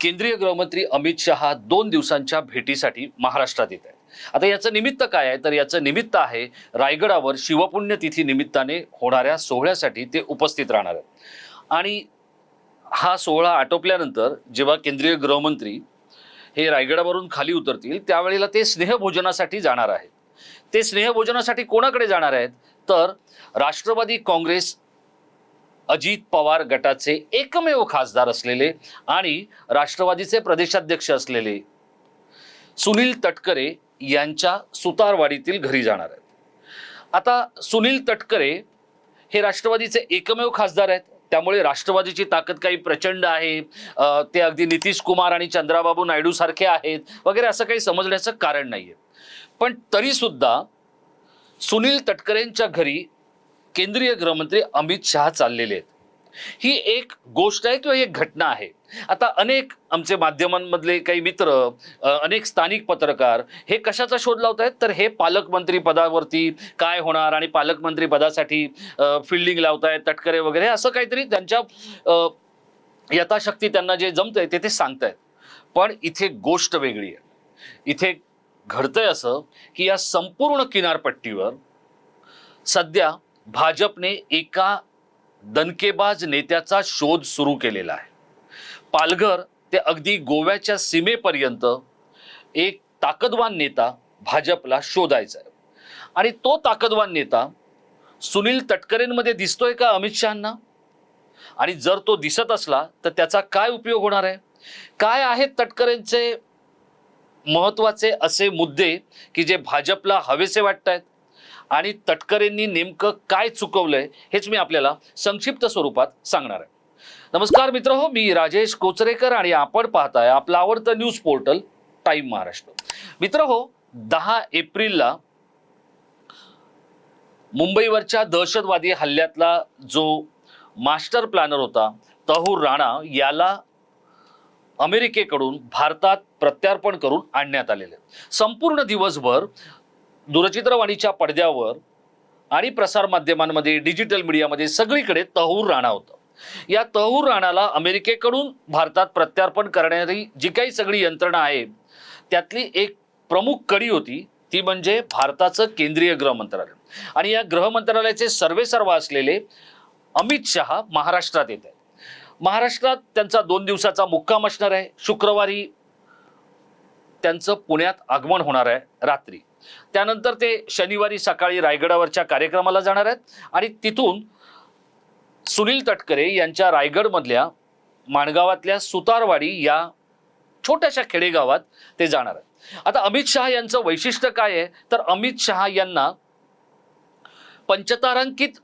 केंद्रीय गृहमंत्री अमित शहा दोन दिवसांच्या भेटीसाठी महाराष्ट्रात येत आहे आता याचं निमित्त काय आहे? तर याचं निमित्त आहे रायगडावर शिवपुण्यतिथी निमित्ताने होणाऱ्या सोहळ्यासाठी ते उपस्थित राहणार आहेत. आणि हा सोहळा आटोपल्यानंतर जेव्हा केंद्रीय गृहमंत्री हे रायगडावरून खाली उतरतील त्यावेळेला ते स्नेहभोजनासाठी जाणार आहेत. ते स्नेहभोजनासाठी कोणाकडे जाणार आहेत? तर राष्ट्रवादी काँग्रेस अजित पवार गटाचे एकमेव खासदार असलेले आणि राष्ट्रवादीचे प्रदेशाध्यक्ष असलेले सुनील तटकरे यांच्या सुतारवाडीतील घरी जाणार आहेत. आता सुनील तटकरे हे राष्ट्रवादीचे एकमेव खासदार आहेत. त्यामुळे राष्ट्रवादीची ताकद काही प्रचंड आहे. ते अगदी नितीश कुमार आणि चंद्राबाबू नायडू सारखे आहेत. वगैरे असं काही समजण्याचं कारण नाही आहे पण तरीसुद्धा सुनील तटकरेंच्या घरी केंद्रीय गृहमंत्री अमित शहा चाललेले आहेत. ही एक गोष्ट आहे किंवा एक घटना आहे. आता अनेक आमचे माध्यमांमधले काही मित्र अनेक स्थानिक पत्रकार हे कशाचा शोध लावत आहेत तर हे पालकमंत्री पदावरती काय होणार आणि पालकमंत्री पदासाठी फिल्डिंग लावतायत तटकरे वगैरे असं काहीतरी त्यांच्या यथाशक्ती त्यांना जे जमतंय ते ते सांगतायत. पण इथे गोष्ट वेगळी आहे. इथे घडतंय असं की या संपूर्ण किनारपट्टीवर सध्या भाजपने एका दणकेबाज नेत्याचा शोध सुरू केलेला आहे. पालघर ते अगदी गोव्याच्या सीमेपर्यंत एक ताकदवान नेता भाजपला शोधायचा आहे. आणि तो ताकदवान नेता सुनील तटकरेंमध्ये दिसतोय का अमित शहांना? आणि जर तो दिसत असला तर त्याचा काय उपयोग होणार आहे? काय आहेत तटकरेंचे महत्त्वाचे असे मुद्दे की जे भाजपला हवेसे वाटत आहेत आणि तटकरेंनी नेमकं काय चुकवलंय हेच मी आपल्याला संक्षिप्त स्वरूपात सांगणार आहे. नमस्कार मित्र हो मी राजेश कोचरेकर आणि आपण पाहताय आपलं आवडतं न्यूज पोर्टल टाइम महाराष्ट्र. मित्र हो दहा एप्रिलला मुंबईवरच्या दहशतवादी हल्ल्यातला जो मास्टर प्लॅनर होता तहूर राणा याला अमेरिकेकडून भारतात प्रत्यार्पण करून आणण्यात आलेले. संपूर्ण दिवसभर दूरचित्रवाणीच्या पडद्यावर आणि प्रसारमाध्यमांमध्ये डिजिटल मीडियामध्ये सगळीकडे तहूर राणा होतं. या तहूर राणाला अमेरिकेकडून भारतात प्रत्यार्पण करणारी जी काही सगळी यंत्रणा आहे त्यातली एक प्रमुख कडी होती ती म्हणजे भारताचं केंद्रीय गृह मंत्रालय. आणि या गृह मंत्रालयाचे सर्वेसर्वा असलेले अमित शहा महाराष्ट्रात येत आहेत. महाराष्ट्रात त्यांचा दोन दिवसाचा मुक्काम असणार आहे. शुक्रवारी त्यांचं पुण्यात आगमन होणार आहे रात्री. त्यानंतर ते शनिवारी सकाळी रायगडावरच्या कार्यक्रमाला जाणार आहेत. आणि तिथून सुनील तटकरे यांच्या रायगडमधल्या माणगावातल्या सुतारवाडी या छोट्याशा खेडेगावात ते जाणार आहेत. आता अमित शहा यांचं वैशिष्ट्य काय आहे? तर अमित शहा यांना पंचतारांकित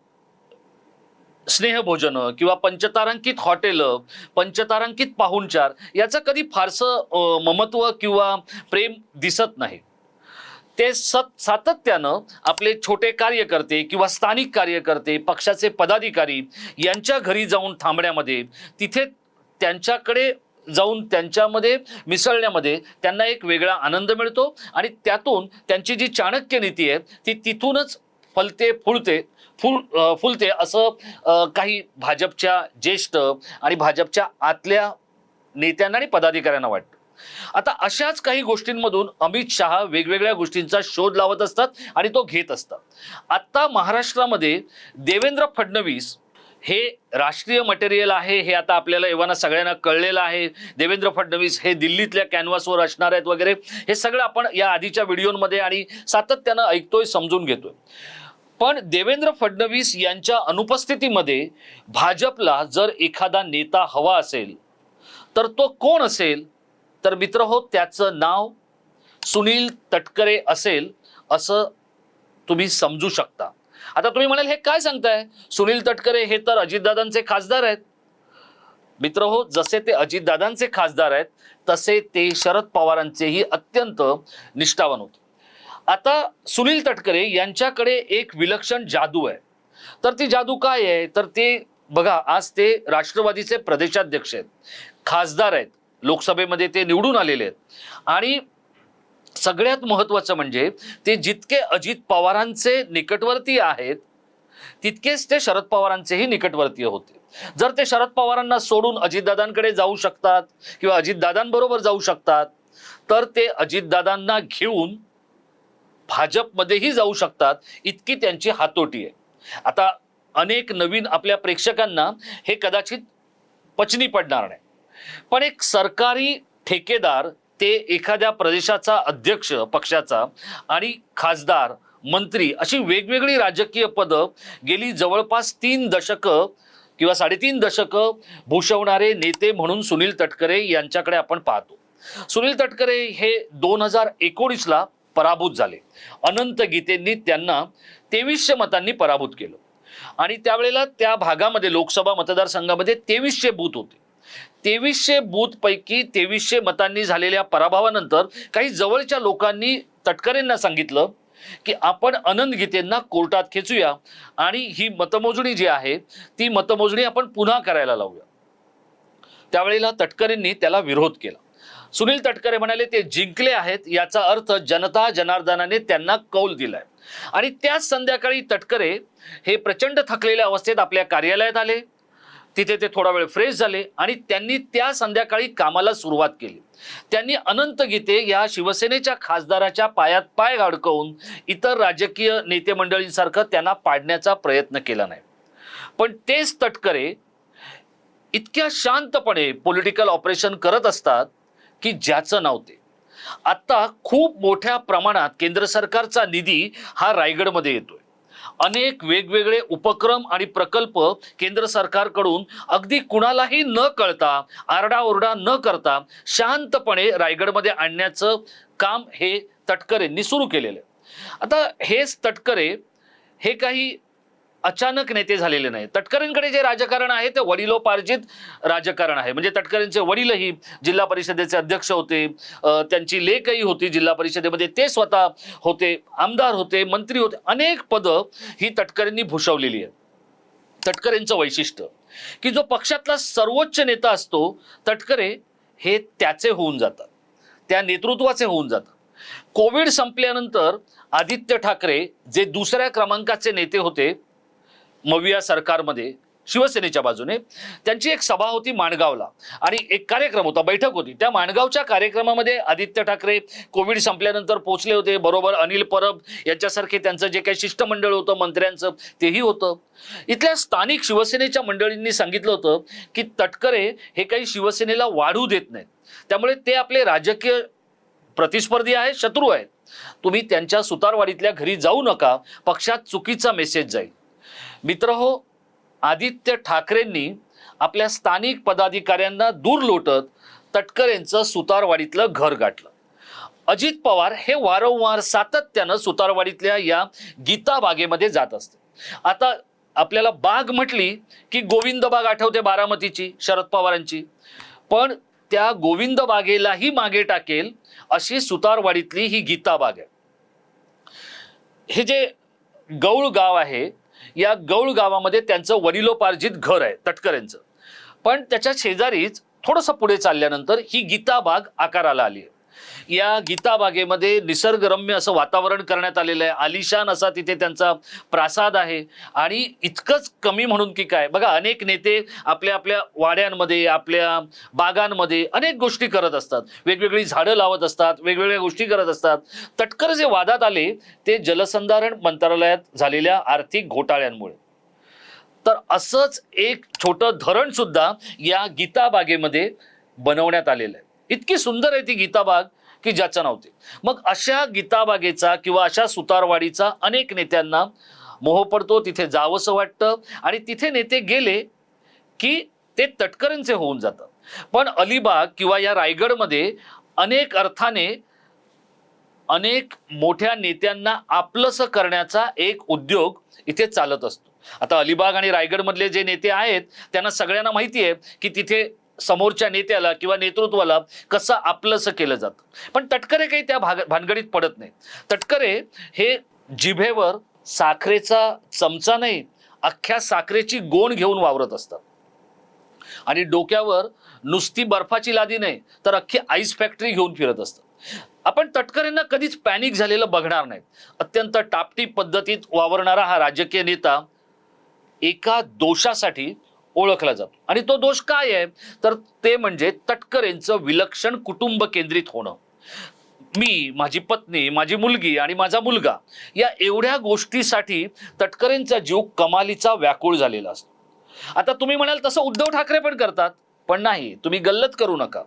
स्नेहभोजनं किंवा पंचतारांकित हॉटेल पंचतारांकित पाहुणचार याचं कधी फारसं ममत्व किंवा प्रेम दिसत नाही. ते सत सातत्यानं आपले छोटे कार्यकर्ते किंवा स्थानिक कार्यकर्ते पक्षाचे पदाधिकारी यांच्या घरी जाऊन थांबण्यामध्ये तिथे त्यांच्याकडे जाऊन त्यांच्यामध्ये मिसळण्यामध्ये त्यांना एक वेगळा आनंद मिळतो आणि त्यातून त्यांची जी चाणक्य नीती आहे ती तिथूनच फलते फुलते फुल फुलते असं काही भाजपच्या ज्येष्ठ आणि भाजपच्या आतल्या नेत्यांना आणि पदाधिकाऱ्यांना वाटतं. आता अशाच काही गोष्टींमधून अमित शहा वेगवेगळ्या गोष्टींचा शोध लावत असतात आणि तो घेत असतात. आत्ता महाराष्ट्रामध्ये देवेंद्र फडणवीस हे राष्ट्रीय मटेरियल आहे हे आता आपल्याला एव्हाना सगळ्यांना कळलेलं आहे. देवेंद्र फडणवीस हे दिल्लीतल्या कॅनव्हासवर असणार आहेत वगैरे. हे सगळं आपण या आधीच्या व्हिडिओमध्ये आणि सातत्यानं ऐकतोय समजून घेतोय. पण देवेंद्र फडणवीस यांच्या अनुपस्थितीमध्ये भाजपला जर एखादा नेता हवा असेल तर तो कोण असेल? तर मित्र हो त्याचं नाव सुनील तटकरे असेल असं तुम्ही समजू शकता. आता तुम्ही म्हणाल हे काय सांगताय? सुनील तटकरे हे तर अजितदादांचे खासदार आहेत. मित्र हो जसे ते अजितदादांचे खासदार आहेत तसे ते शरद पवारांचेही अत्यंत निष्ठावान होते. आता सुनील तटकरे यांच्याकडे एक विलक्षण जादू आहे. तर ती जादू काय आहे? तर ते बघा आज ते राष्ट्रवादीचे प्रदेशाध्यक्ष आहेत खासदार आहेत. लोकसभेमध्ये ते निवडून आलेले आहेत. आणि सगळ्यात महत्वाचं म्हणजे ते जितके अजित पवारांचे निकटवर्ती आहेत तितकेच ते शरद पवारांचेही निकटवर्तीय होते. जर ते शरद पवारांना सोडून अजितदादांकडे जाऊ शकतात किंवा अजितदादांबरोबर जाऊ शकतात तर ते अजितदादांना घेऊन भाजपमध्येही जाऊ शकतात इतकी त्यांची हातोटी आहे. आता अनेक नवीन आपल्या प्रेक्षकांना हे कदाचित पचनी पडणार नाही. पण एक सरकारी ठेकेदार ते एखाद्या प्रदेशाचा अध्यक्ष पक्षाचा आणि खासदार मंत्री अशी वेगवेगळी राजकीय पदं गेली जवळपास तीन दशकं किंवा साडेतीन दशकं भूषवणारे नेते म्हणून सुनील तटकरे यांच्याकडे आपण पाहतो. सुनील तटकरे हे दोन हजार एकोणीसला पराभूत झाले. अनंत गीतेंनी त्यांना तेवीसशे मतांनी पराभूत केलं. आणि त्यावेळेला त्या भागामध्ये लोकसभा मतदारसंघामध्ये तेवीसशे बूथ होते. तेवीसशे बूथपैकी तेवीसशे मतांनी झालेल्या पराभवानंतर काही जवळच्या लोकांनी तटकरेंना सांगितलं की आपण अनंत गीतेंना कोर्टात खेचूया आणि ही मतमोजणी जी आहे ती मतमोजणी आपण पुन्हा करायला लावूया. त्यावेळेला तटकरेंनी त्याला विरोध केला. सुनील तटकरे म्हणाले ते जिंकले आहेत याचा अर्थ जनता जनार्दनाने त्यांना कौल दिलाय. आणि त्याच संध्याकाळी तटकरे हे प्रचंड थकलेल्या अवस्थेत आपल्या कार्यालयात आले. तिथे ते थोडा वेळ फ्रेश झाले आणि त्यांनी त्या संध्याकाळी कामाला सुरुवात केली. त्यांनी अनंत गीते या शिवसेनेच्या खासदाराच्या पायात पाय अडकवून इतर राजकीय नेते मंडळींसारखं त्यांना पाडण्याचा प्रयत्न केला नाही. पण तेच तटकरे इतक्या शांतपणे पॉलिटिकल ऑपरेशन करत असतात की ज्याचं नाव ते. आत्ता खूप मोठ्या प्रमाणात केंद्र सरकारचा निधी हा रायगडमध्ये येतोय. अनेक वेगवेगळे उपक्रम आणि प्रकल्प केंद्र सरकारकडून अगदी कुणालाही न कळता आरडाओरडा न करता शांतपणे रायगडमध्ये आणण्याचं काम हे तटकरेंनी सुरू केलेलं आहे. आता हेच तटकरे हे काही अचानक नेते झालेले नाही तटकरेंकडे जे राजकारण आहे ते वडिलोपार्जित राजकारण आहे. म्हणजे तटकरेंचे वडीलही जिल्हा परिषदेचे अध्यक्ष होते. त्यांची लेखही होती जिल्हा परिषदेमध्ये. ते स्वतः होते आमदार होते मंत्री होते. अनेक पदं ही तटकरेंनी भूषवलेली आहेत. तटकरेंचं वैशिष्ट्य. की जो पक्षातला सर्वोच्च नेता असतो तटकरे हे त्याचे होऊन जातात. त्या नेतृत्वाचे होऊन जातात. कोविड संपल्यानंतर आदित्य ठाकरे जे दुसऱ्या क्रमांकाचे नेते होते मविया सरकारमध्ये शिवसेनेच्या बाजूने त्यांची एक सभा होती माणगावला. आणि एक कार्यक्रम होता बैठक होती. त्या माणगावच्या कार्यक्रमामध्ये आदित्य ठाकरे कोविड संपल्यानंतर पोचले होते. बरोबर अनिल परब यांच्यासारखे त्यांचं जे काही शिष्टमंडळ होतं मंत्र्यांचं तेही होतं. इथल्या स्थानिक शिवसेनेच्या मंडळींनी सांगितलं होतं की तटकरे हे काही शिवसेनेला वाढू देत नाहीत. त्यामुळे ते आपले राजकीय प्रतिस्पर्धी आहेत शत्रू आहेत. तुम्ही त्यांच्या सुतारवाडीतल्या घरी जाऊ नका. पक्षात चुकीचा मेसेज जाईल. मित्र हो आदित्य ठाकरेंनी आपल्या स्थानिक पदाधिकाऱ्यांना दूर लोटत तटकरेंचं सुतारवाडीतलं घर गाठलं. अजित पवार हे वारंवार सातत्यानं सुतारवाडीतल्या या गीता बागेमध्ये जात असते. आता आपल्याला बाग म्हटली की गोविंद बाग आठवते बारामतीची शरद पवारांची. पण त्या गोविंद बागेलाही मागे टाकेल अशी सुतारवाडीतली ही गीता बाग आहे. हे जे गौळ गाव आहे या गौळ गावामध्ये त्यांचं वडिलोपार्जित घर आहे तटकऱ्यांचं पण त्याच्या शेजारीच थोडंसं पुढे चालल्यानंतर ही गीता बाग आकाराला आली आहे. या गीता बागेमध्ये निसर्गरम्य असं वातावरण करण्यात आलेलं आहे. आलिशान असा तिथे त्यांचा प्रासाद आहे. आणि इतकंच कमी म्हणून की काय? बघा अनेक नेते आपल्या आपल्या वाड्यांमध्ये आपल्या बागांमध्ये अनेक गोष्टी करत असतात. वेगवेगळी झाडं लावत असतात वेगवेगळ्या गोष्टी करत असतात. तटकर जे वादात आले ते जलसंधारण मंत्रालयात झालेल्या आर्थिक घोटाळ्यांमुळे. तर असंच एक छोटं धरण सुद्धा या गीता बागेमध्ये बनवण्यात आलेलं आहे. इतकी सुंदर आहे ती गीताबाग की ज्याचं नव्हते मग अशा गीताबागेचा किंवा अशा सुतारवाडीचा अनेक नेत्यांना मोह पडतो तिथे जावंसं वाटतं आणि तिथे नेते गेले की ते तटकरेंचे होऊन जातात. पण अलिबाग किंवा या रायगडमध्ये अनेक अर्थाने अनेक मोठ्या नेत्यांना आपलंसं करण्याचा एक उद्योग इथे चालत असतो. आता अलिबाग आणि रायगडमधले जे नेते आहेत त्यांना सगळ्यांना माहिती आहे की तिथे समोरच्या नेत्याला किंवा नेतृत्वाला कसं आपलंसं केलं जातं. पण तटकरे काही त्या भाग भानगडीत पडत नाही तटकरे हे जिभेवर साखरेचा चमचा नाही अख्ख्या साखरेची गोण घेऊन वावरत असतात. आणि डोक्यावर नुसती बर्फाची लादी नाही तर अख्खी आईस फॅक्टरी घेऊन फिरत असतात. आपण तटकरेंना कधीच पॅनिक झालेलं बघणार नाही अत्यंत टापटी पद्धतीत वावरणारा हा राजकीय नेता एका दोषासाठी ओळखला जातो. आणि तो दोष काय आहे? तर ते म्हणजे तटकरेंचं विलक्षण कुटुंब केंद्रित होणं. मी माझी पत्नी माझी मुलगी आणि माझा मुलगा या एवढ्या गोष्टीसाठी तटकरेंचा जीव कमालीचा व्याकुळ झालेला असतो. आता तुम्ही म्हणाल तसं उद्धव ठाकरे पण करतात पण नाही तुम्ही गल्लत करू नका.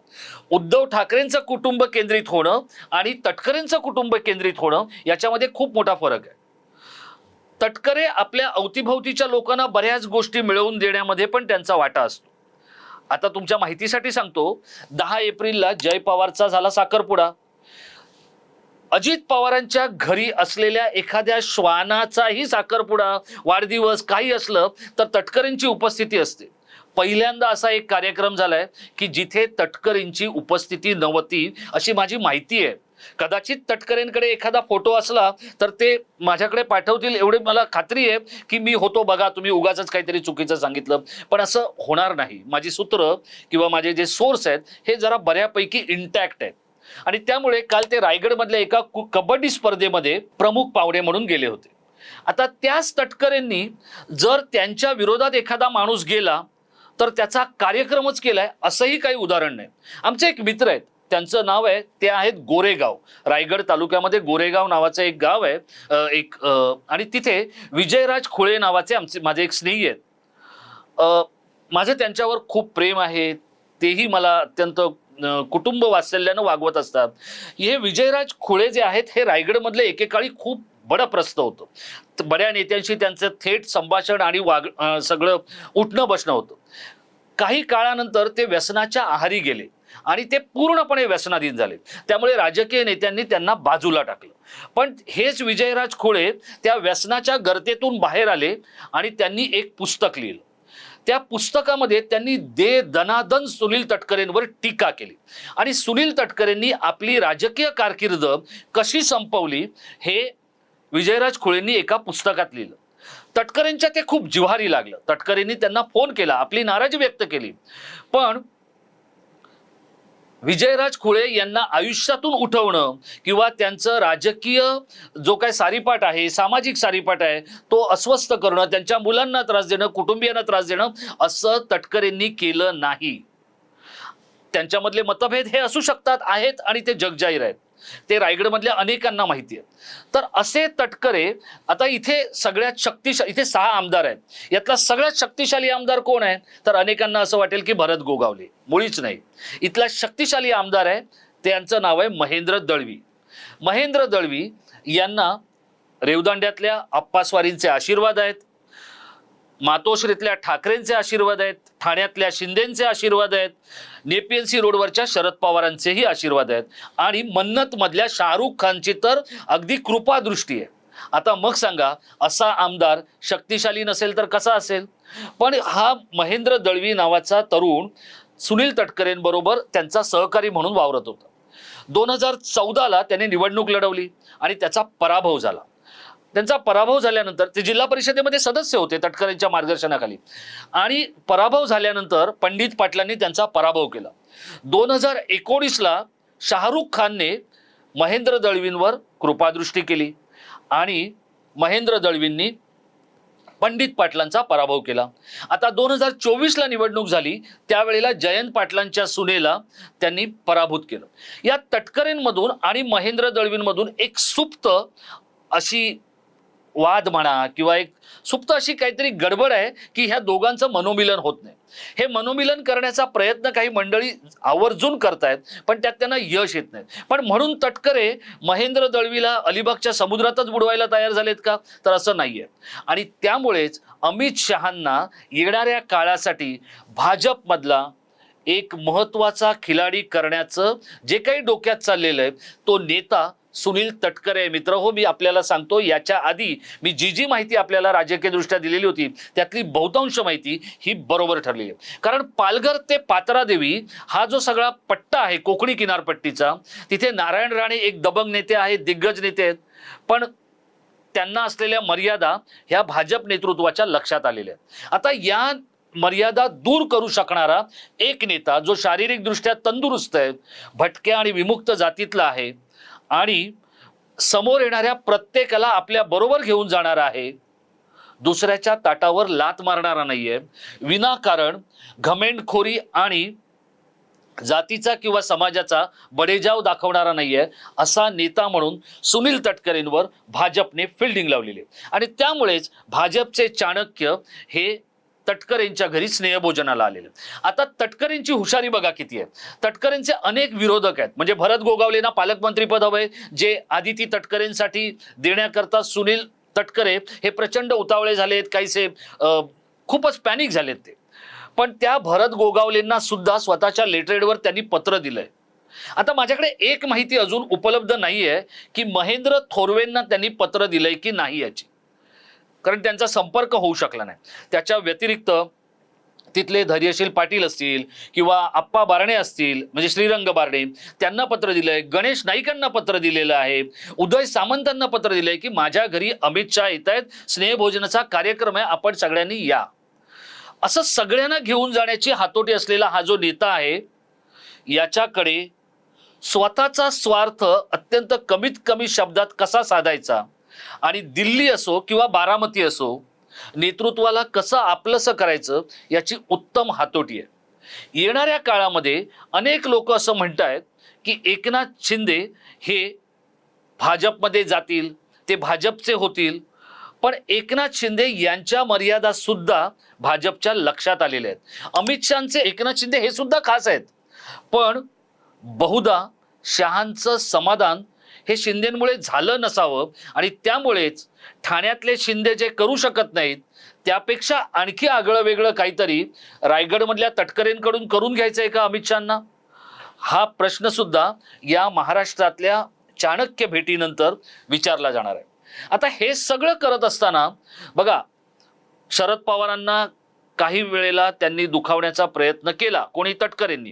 उद्धव ठाकरेंचं कुटुंब केंद्रित होणं आणि तटकरेंचं कुटुंब केंद्रित होणं याच्यामध्ये खूप मोठा फरक आहे. तटकरे आपल्या अवतीभवतीच्या लोकांना बऱ्याच गोष्टी मिळवून देण्यामध्ये पण त्यांचा वाटा असतो. आता तुमच्या माहितीसाठी सांगतो दहा एप्रिलला जय पवारचा झाला साखरपुडा. अजित पवारांच्या घरी असलेल्या एखाद्या श्वानाचाही साखरपुडा वाढदिवस काही असलं तर तटकरेंची उपस्थिती असते. पहिल्यांदा असा एक कार्यक्रम झालाय की जिथे तटकरेंची उपस्थिती नव्हती अशी माझी माहिती आहे. कदाचित तटकरेंकडे एखादा फोटो असला तर ते माझ्याकडे पाठवतील. एवढे मला खात्री आहे की मी होतो बघा तुम्ही उगाच काहीतरी चुकीचं सांगितलं. पण असं होणार नाही. माझी सूत्र किंवा माझे जे सोर्स आहेत हे जरा बऱ्यापैकी इंटॅक्ट आहेत. आणि त्यामुळे काल ते रायगडमधल्या एका कबड्डी स्पर्धेमध्ये प्रमुख पाहुणे म्हणून गेले होते. आता त्याच तटकरेंनी जर त्यांच्या विरोधात एखादा माणूस गेला तर त्याचा कार्यक्रमच केलाय असंही काही उदाहरण नाही. आमचे एक मित्र आहेत. त्यांचं नाव आहे ते आहेत गोरेगाव. रायगड तालुक्यामध्ये गोरेगाव नावाचं एक गाव आहे एक आणि तिथे विजयराज खुळे नावाचे आमचे माझे एक स्नेही आहेत. माझे माझं त्यांच्यावर खूप प्रेम आहे तेही मला अत्यंत कुटुंब वात्सल्यानं वागवत असतात. हे विजयराज खुळे जे आहेत हे रायगडमधले एकेकाळी खूप बडप्रस्त होतं. बऱ्या बड्या नेत्यांशी त्यांचं थेट संभाषण आणि वाग सगळं उठणं बसणं होतं. काही काळानंतर ते व्यसनाच्या आहारी गेले. आणि ते पूर्णपणे व्यसनाधीन झाले त्यामुळे राजकीय नेत्यांनी त्यांना बाजूला टाकलं. पण हेच विजयराज खोळे त्या व्यसनाच्या गर्तेतून बाहेर आले आणि त्यांनी एक पुस्तक लिहिलं. त्या पुस्तकामध्ये त्यांनी दे दनादन सुनील तटकरेंवर टीका केली. आणि सुनील तटकरेंनी आपली राजकीय कारकीर्द कशी संपवली हे विजयराज खुळेंनी एका पुस्तकात लिहिलं. तटकरेंच्या ते खूप जिव्हारी लागलं. तटकरेंनी त्यांना फोन केला आपली नाराजी व्यक्त केली. पण विजयराज खुळे यांना आयुष्यातून उठवणं किंवा त्यांचं राजकीय जो काय सारीपाट आहे सामाजिक सारीपाट आहे तो अस्वस्थ करणं त्यांच्या मुलांना त्रास देणं कुटुंबियांना त्रास देणं असं तटकरेंनी केलं नाही. त्यांच्यामधले मतभेद हे असू शकतात आहेत आणि ते जगजाहीर आहेत. ते रायगडमधल्या अनेकांना माहिती आहे तर असे तटकरे आता इथे सगळ्यात शक्तिशाली इथे सहा आमदार आहेत. यातला सगळ्यात शक्तिशाली आमदार कोण आहे? तर अनेकांना असं वाटेल की भरत गोगावले. मुळीच नाही. इथला शक्तिशाली आमदार आहे त्यांचं नाव आहे महेंद्र दळवी. महेंद्र दळवी यांना रेवदांड्यातल्या अप्पास्वारींचे आशीर्वाद आहेत. मातोश्रीतल्या ठाकरेंचे आशीर्वाद आहेत ठाण्यातल्या शिंदेंचे आशीर्वाद आहेत नेपीएनसी रोडवरच्या शरद पवारांचेही आशीर्वाद आहेत. आणि मन्नतमधल्या शाहरुख खानची तर अगदी कृपादृष्टी आहे. आता मग सांगा असा आमदार शक्तिशाली नसेल तर कसा असेल? पण हा महेंद्र दळवी नावाचा तरुण सुनील तटकरेंबरोबर त्यांचा सहकारी म्हणून वावरत होता. दोन हजार चौदाला त्याने निवडणूक लढवली आणि त्याचा पराभव झाला. त्यांचा पराभव झाल्यानंतर ते जिल्हा परिषदेमध्ये सदस्य होते तटकरेंच्या मार्गदर्शनाखाली. आणि पराभव झाल्यानंतर पंडित पाटलांनी त्यांचा पराभव केला. दोन हजार एकोणीसला शाहरुख खानने महेंद्र दळवींवर कृपादृष्टी केली आणि महेंद्र दळवींनी पंडित पाटलांचा पराभव केला. आता दोन हजार चोवीसला निवडणूक झाली त्यावेळेला जयंत पाटलांच्या सुनेला त्यांनी पराभूत केलं. या तटकरेंमधून आणि महेंद्र दळवींमधून एक सुप्त अशी वाद म्हणा किंवा एक सुप्त अशी काहीतरी गडबड आहे की ह्या दोघांचं मनोमिलन होत नाही. हे मनोमिलन करण्याचा प्रयत्न काही मंडळी आवर्जून करतायत पण त्यात त्यांना यश येत नाही. पण म्हणून तटकरे महेंद्र दळवीला अलिबागच्या समुद्रातच बुडवायला तयार झालेत का? तर असं नाहीये. आणि त्यामुळेच अमित शहांना येणाऱ्या काळासाठी भाजपमधला एक महत्त्वाचा खिलाडी करण्याचं जे काही डोक्यात चाललेलं आहे तो नेता सुनील तटकरे मित्र हो मी आपल्याला सांगतो याच्या आधी मी जी जी माहिती आपल्याला राजकीयदृष्ट्या दिलेली होती त्यातली बहुतांश माहिती ही बरोबर ठरलेली आहे. कारण पालघर ते पात्रादेवी हा जो सगळा पट्टा आहे कोकणी किनारपट्टीचा तिथे नारायण राणे एक दबंग नेते आहेत दिग्गज नेते आहेत पण त्यांना असलेल्या मर्यादा ह्या भाजप नेतृत्वाच्या लक्षात आलेल्या आहेत. आता या मर्यादा दूर करू शकणारा एक नेता जो शारीरिकदृष्ट्या तंदुरुस्त आहे भटक्या आणि विमुक्त जातीतला आहे आणि समोर येणाऱ्या प्रत्येकाला आपल्या बरोबर घेऊन जाणार आहे दुसऱ्याच्या ताटावर लात मारणारा नाहीये विनाकारण घमेंडखोरी आणि जातीचा किंवा समाजाचा बडेजाव दाखवणारा नाहीये असा नेता म्हणून सुनील तटकरेंवर भाजपने फिल्डिंग लावलेली आहे. आणि त्यामुळेच भाजपचे चाणक्य हे तटकरेंच्या घरी स्नेहभोजनाला आलेले. आता तटकरेंची हुशारी बघा किती आहे. तटकरेंचे अनेक विरोधक आहेत. म्हणजे भरत गोगावलेंना पालकमंत्री पद हवंय जे आदिती तटकरेंसाठी देण्याकरता सुनील तटकरे हे प्रचंड उतावळे झालेत काहीसे खूपच पॅनिक झालेत ते. पण त्या भरत गोगावलेंना सुद्धा स्वतःच्या लेटरेडवर त्यांनी पत्र दिलंय. आता माझ्याकडे एक माहिती अजून उपलब्ध नाहीये की महेंद्र थोरवेंना त्यांनी पत्र दिलंय की नाही याची. कारण त्यांचा संपर्क होऊ शकला नाही. त्याच्या व्यतिरिक्त तिथले धैर्यशील पाटील असतील किंवा आप्पा बारणे असतील म्हणजे श्रीरंग बारणे त्यांना पत्र दिलं आहे गणेश नाईकांना पत्र दिलेलं आहे उदय सामंतांना पत्र दिलं आहे की माझ्या घरी अमित शहा येत आहेत स्नेहभोजनाचा कार्यक्रम आहे आपण सगळ्यांनी या. असं सगळ्यांना घेऊन जाण्याची हातोटी असलेला हा जो नेता आहे याच्याकडे स्वतःचा स्वार्थ अत्यंत कमीत कमी शब्दात कसा साधायचा? आणि दिल्ली असो किंवा बारामती असो नेतृत्वाला कसं आपलंसं करायचं याची उत्तम हातोटी आहे. येणाऱ्या काळामध्ये अनेक लोक असं म्हणतायत की एकनाथ शिंदे हे भाजपमध्ये जातील ते भाजपचे होतील पण एकनाथ शिंदे यांच्या मर्यादा सुद्धा भाजपच्या लक्षात आलेल्या आहेत. अमित शहाचे एकनाथ शिंदे हे सुद्धा खास आहेत. पण बहुधा शहांचं समाधान हे शिंदेमुळे झालं नसावं आणि त्यामुळेच ठाण्यातले शिंदे जे करू शकत नाहीत त्यापेक्षा आणखी आगळं वेगळं काहीतरी रायगडमधल्या तटकरेंकडून करून घ्यायचं आहे का अमित शहांना? हा प्रश्न सुद्धा या महाराष्ट्रातल्या चाणक्य भेटीनंतर विचारला जाणार आहे. आता हे सगळं करत असताना बघा शरद पवारांना काही वेळेला त्यांनी दुखावण्याचा प्रयत्न केला कोणी तटकरेंनी.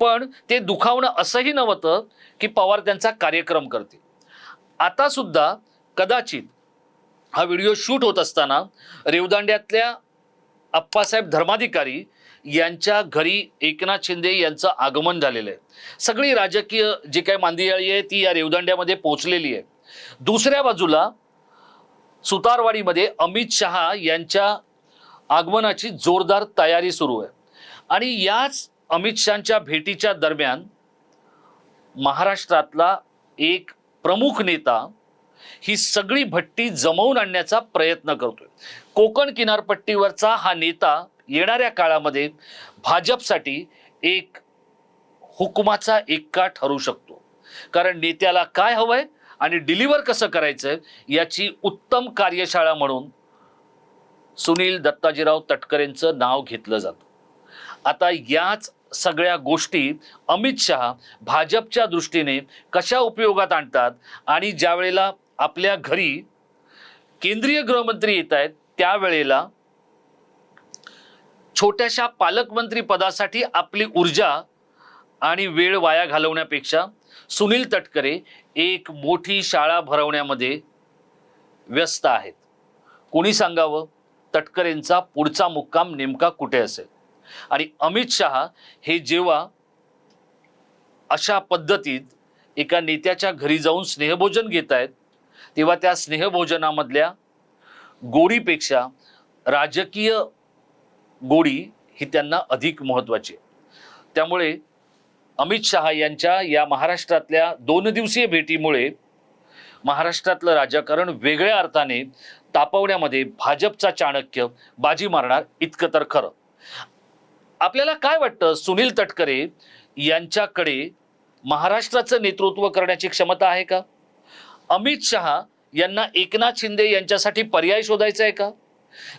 पण ते दुखावणं असंही नव्हतं की पवार त्यांचा कार्यक्रम करते आता सुद्धा कदाचित हा व्हिडिओ शूट होत असताना रेवदांड्यातल्या अप्पासाहेब धर्माधिकारी यांच्या घरी एकनाथ शिंदे यांचं आगमन झालेलं आहे. सगळी राजकीय जी काही मांदियाळी आहे ती या रेवदांड्यामध्ये पोहोचलेली आहे. दुसऱ्या बाजूला सुतारवाडीमध्ये अमित शहा यांच्या आगमनाची जोरदार तयारी सुरू आहे. आणि याच अमित शहाच्या भेटीच्या दरम्यान महाराष्ट्रातला एक प्रमुख नेता ही सगळी भट्टी जमवून आणण्याचा प्रयत्न करतोय. कोकण किनारपट्टीवरचा हा नेता येणाऱ्या काळामध्ये भाजपसाठी एक हुकुमाचा एक्का ठरू शकतो. कारण नेत्याला काय हवंय आणि डिलिव्हर कसं करायचं याची उत्तम कार्यशाळा म्हणून सुनील दत्ताजीराव तटकरेंचं नाव घेतलं जातं. आता याच सगळ्या गोष्टी अमित शहा भाजपच्या दृष्टीने कशा उपयोगात आणतात आणि ज्या वेळेला आपल्या घरी केंद्रीय गृहमंत्री येत आहेत त्यावेळेला छोट्याशा पालकमंत्री पदासाठी आपली ऊर्जा आणि वेळ वाया घालवण्यापेक्षा सुनील तटकरे एक मोठी शाळा भरवण्यामध्ये व्यस्त आहेत. कोणी सांगावं? तटकरेंचा पुढचा मुक्काम नेमका कुठे असेल? आणि अमित शहा हे जेव्हा अशा पद्धतीत एका नेत्याच्या घरी जाऊन स्नेहभोजन घेत आहेत तेव्हा त्या स्नेहभोजनामधल्या गोडीपेक्षा राजकीय गोडी ही त्यांना अधिक महत्त्वाची आहे. त्यामुळे अमित शहा यांच्या या महाराष्ट्रातल्या दोन दिवसीय भेटीमुळे महाराष्ट्रातलं राजकारण वेगळ्या अर्थाने तापवण्यामध्ये भाजपचा चाणक्य बाजी मारणार इतकं तर खरं. आपल्याला काय वाटतं? सुनील तटकरे यांच्याकडे महाराष्ट्राचं नेतृत्व करण्याची क्षमता आहे का? अमित शहा यांना एकनाथ शिंदे यांच्यासाठी पर्याय शोधायचा आहे का?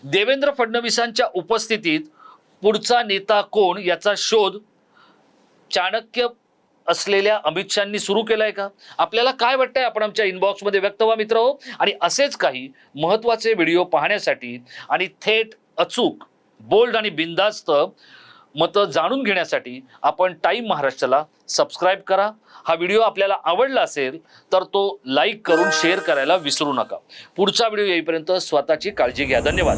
देवेंद्र फडणवीसांच्या उपस्थितीत पुढचा नेता कोण याचा शोध चाणक्य असलेल्या अमित शहानी सुरू केलाय का? आपल्याला काय वाटतंय? आपण आमच्या इनबॉक्समध्ये व्यक्त व्हा मित्र हो. आणि असेच काही महत्त्वाचे व्हिडिओ पाहण्यासाठी आणि थेट अचूक बोल्ड आणि बिंदास्त मतं जाणून घेण्यासाठी आपण टाईम महाराष्ट्राला सबस्क्राईब करा. हा व्हिडिओ आपल्याला आवडला असेल तर तो लाईक करून शेअर करायला विसरू नका. पुढचा व्हिडिओ येईपर्यंत स्वतःची काळजी घ्या. धन्यवाद.